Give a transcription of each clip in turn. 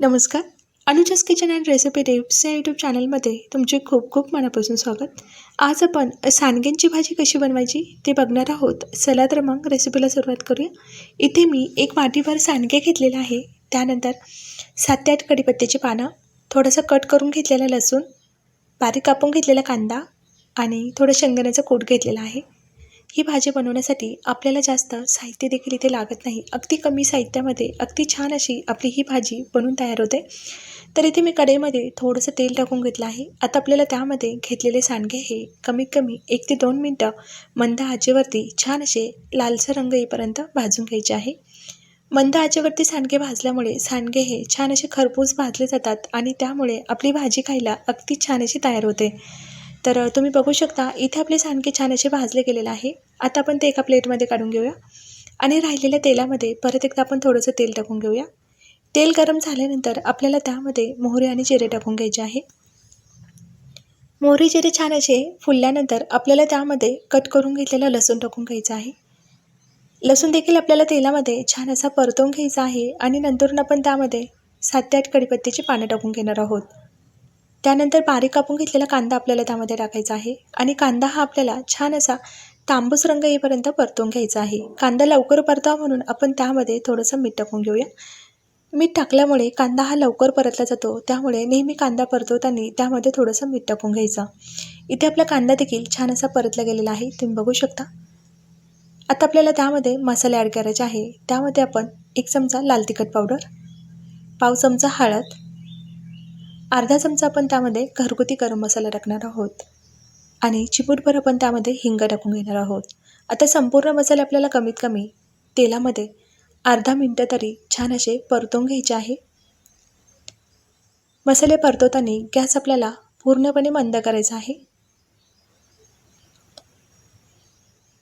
नमस्कार. Anuja's kitchen and recipe tips या YouTube चॅनलमध्ये तुमचे खूप खूप मनापासून स्वागत. आज आपण सांडग्यांची भाजी कशी बनवायची ते बघणार आहोत. चला तर मग रेसिपीला सुरुवात करूया. इथे मी एक वाटीभर सांडगे घेतलेलं आहे. त्यानंतर सात ते आठ कढीपत्त्याची पानं थोडंसं कट करून घेतलेलं लसूण बारीक कापून घेतलेला कांदा आणि थोडं शेंगदाण्याचं कूट घेतलेलं आहे. ही भाजी बनवण्यासाठी आपल्याला जास्त साहित्य देखील इथे लागत नाही. अगदी कमी साहित्यामध्ये अगदी छान अशी आपली ही भाजी बनून तयार होते. तर इथे मी कढईमध्ये थोडंसं तेल टाकून घेतलं आहे. आता आपल्याला त्यामध्ये घेतलेले सांडगे हे कमीत कमी एक ते दोन मिनटं मंद आचेवरती छान असे लालसर रंग येईपर्यंत भाजून घ्यायचे आहे. मंद आचेवरती सांडगे भाजल्यामुळे सांडगे हे छान असे खरपूस भाजले जातात आणि त्यामुळे आपली भाजी खायला अगदी छान अशी तयार होते. तर तुम्ही बघू शकता इथे आपले सांडके छान असे भाजले गेलेले आहे. आता आपण ते एका प्लेटमध्ये काढून घेऊया. आणि राहिलेल्या तेलामध्ये परत एकदा आपण थोडंसं तेल टाकून घेऊया. तेल गरम झाल्यानंतर आपल्याला त्यामध्ये मोहरी आणि जिरे टाकून घ्यायचे आहे. मोहरी जिरे छान असे फुलल्यानंतर आपल्याला त्यामध्ये कट करून घेतलेलं लसूण टाकून घ्यायचं आहे. लसूण देखील आपल्याला तेलामध्ये छान असा परतवून घ्यायचा आहे आणि नंतरून आपण त्यामध्ये सात ते आठ कडीपत्तीची पानं टाकून घेणार आहोत. त्यानंतर बारीक कापून घेतलेला कांदा आपल्याला त्यामध्ये टाकायचा आहे. आणि कांदा हा आपल्याला छान असा तांबूस रंग येईपर्यंत परतून घ्यायचा आहे. कांदा लवकर परतावा म्हणून आपण त्यामध्ये थोडंसं मीठ टाकून घेऊया. मीठ टाकल्यामुळे कांदा हा लवकर परतला जातो. त्यामुळे नेहमी कांदा परतवताना त्यामध्ये थोडंसं मीठ टाकून घ्यायचं. इथे आपला कांदा देखील छान असा परतला गेलेला आहे. तुम्ही बघू शकता. आता आपल्याला त्यामध्ये मसाले ॲड करायचे आहे. त्यामध्ये आपण एक चमचा लाल तिखट पावडर पाव चमचा हळद अर्धा चमचा आपण त्यामध्ये घरगुती गरम मसाला टाकणार आहोत. आणि चिपूटभर आपण त्यामध्ये हिंग टाकून घेणार आहोत. आता संपूर्ण मसाले आपल्याला कमीत कमी तेलामध्ये अर्धा मिनटं तरी छान असे परतवून घ्यायचे आहे. मसाले परतवताना गॅस आपल्याला पूर्णपणे मंद करायचा आहे.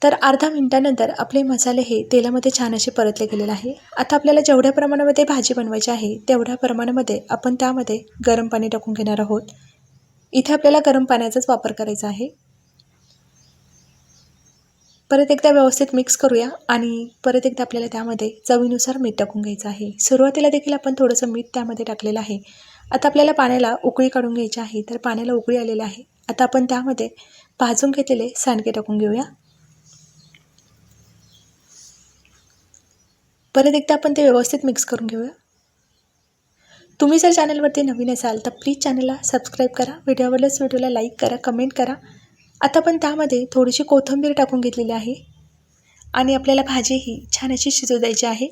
तर अर्धा मिनटानंतर आपले मसाले हे तेलामध्ये छान असे परतले गेलेले आहे. आता आपल्याला जेवढ्या प्रमाणामध्ये भाजी बनवायची आहे तेवढ्या प्रमाणामध्ये आपण त्यामध्ये गरम पाणी टाकून घेणार आहोत. इथे आपल्याला गरम पाण्याचाच वापर करायचा आहे. परत एकदा व्यवस्थित मिक्स करूया आणि परत एकदा आपल्याला त्यामध्ये चवीनुसार मीठ टाकून घ्यायचं आहे. सुरुवातीला देखील आपण थोडंसं मीठ त्यामध्ये टाकलेलं आहे. आता आपल्याला पाण्याला उकळी काढून घ्यायची आहे तर पाण्याला उकळी आलेली आहे. आता आपण त्यामध्ये भाजून घेतलेले सांडगे टाकून घेऊया. परत एकदा आपण ते व्यवस्थित मिक्स करून घेऊया. तुम्ही जर चॅनलवरती नवीन असाल तर प्लीज चॅनलला सबस्क्राईब करा. व्हिडिओवरच व्हिडिओला लाईक करा कमेंट करा. आता आपण त्यामध्ये थोडीशी कोथिंबीर टाकून घेतलेली आहे. आणि आपल्याला भाजी ही छान अशी शिजू द्यायची आहे.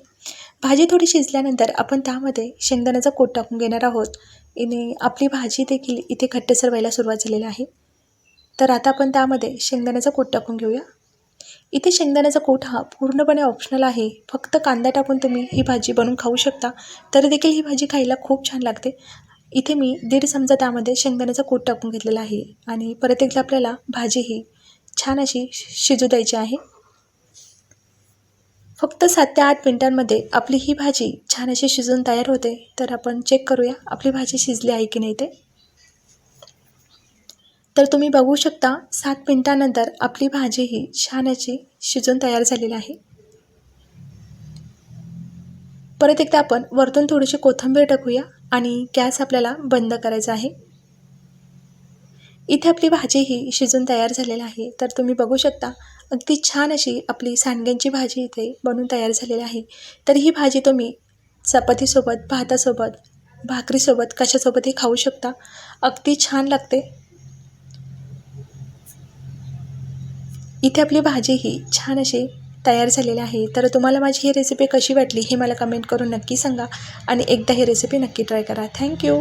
भाजी थोडी शिजल्यानंतर आपण त्यामध्ये शेंगदाण्याचा कोट टाकून घेणार आहोत. इने आपली भाजी देखील इथे घट्टसर व्हायला सुरुवात झालेली आहे. तर आता आपण त्यामध्ये शेंगदाण्याचा कोट टाकून घेऊया. इथे शेंगदाण्याचा कोट हा पूर्णपणे ऑप्शनल आहे. फक्त कांदा टाकून तुम्ही ही भाजी बनवून खाऊ शकता. तरी देखील ही भाजी खायला खूप छान लागते. इथे मी दीड चमचा त्यामध्ये शेंगदाण्याचा कोट टाकून घेतलेला आहे. आणि परत एकदा आपल्याला भाजी ही छान अशी शिजू द्यायची आहे. फक्त सात ते आठ मिनटांमध्ये आपली ही भाजी छान अशी शिजून तयार होते. तर आपण चेक करूया आपली भाजी शिजली आहे की नाही ते. तर तुम्ही बघू शकता सात मिनटानंतर आपली भाजी ही छान अशी शिजून तयार झालेली आहे. परत एकदा आपण वरतून थोडीशी कोथिंबीर टाकूया आणि गॅस आपल्याला बंद करायचा आहे. इथे आपली भाजी ही शिजून तयार झालेली आहे. तर तुम्ही बघू शकता अगदी छान अशी आपली सांडग्यांची भाजी इथे बनून तयार झालेली आहे. तर ही भाजी तुम्ही चपातीसोबत भातासोबत भाकरीसोबत कशासोबतही खाऊ शकता. अगदी छान लागते. इथे आपली भाजी ही छान अशी तयार झालेली आहे. तर तुम्हाला माझी ही रेसिपी कशी वाटली हे मला कमेंट करून नक्की सांगा आणि एकदा ही रेसिपी नक्की ट्राय करा. Thank you